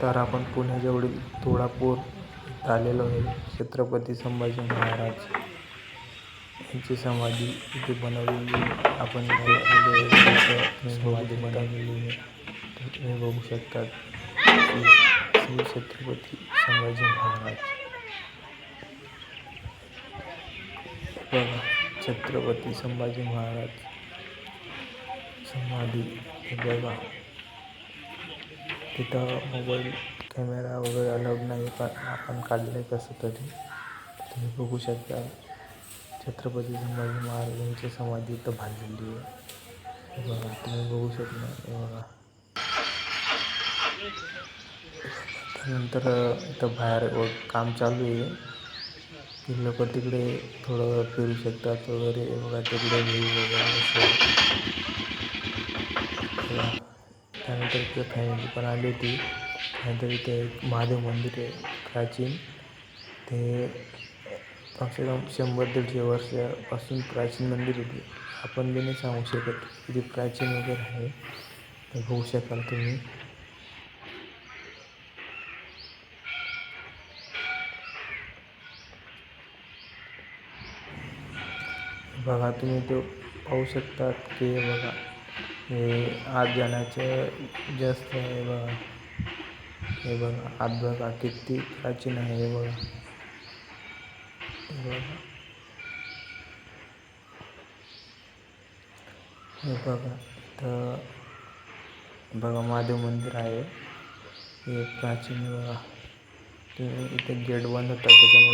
तर आपण पुण्याजवळील तुळापूर इथं आलेलो आहे छत्रपती संभाजी महाराज यांची समाधी इथे बनवलेली आपण इथे आलेलो आहे. समाधी बनवलेली आहे तुम्ही बघू शकता श्री श्री छत्रपती संभाजी महाराज. बघा छत्रपती संभाजी महाराज समाधी हे बघा. तिथं मोबाईल कॅमेरा वगैरे अलाउड नाही पण आपण काढलं आहे कसं तरी. तुम्ही बघू शकता छत्रपती संभाजी महाराज यांची समाधी इथं बांधलेली आहे. बघा तुम्ही बघू शकता बघा. त्यानंतर इथं बाहेर काम चालू आहे. की लोक तिकडे थोडं फिरू शकतात वगैरे. बघा तिकडे व्ह्यू वगैरे असं बघा. त्यानंतर इथे फॅमिली पण आली होती. त्यानंतर इथे एक महादेव मंदिर आहे प्राचीन. ते कमसे कम शंभर दीडशे वर्षापासून प्राचीन मंदिर आहे ते. आपण बी नाही सांगू शकत किती प्राचीन वगैरे आहे. ते बघू शकाल तुम्ही. बघा तुम्ही तो पाहू शकतात की बघा. हे आत जाण्याचे जास्त आहे बघा. हे बघा आत बघा किती प्राचीन आहे हे बघा. हे बघा. हे बघा इथं बघा महादेव मंदिर आहे. हे प्राचीन बघा. ते इथे गेट बंद होता त्याच्यामुळे.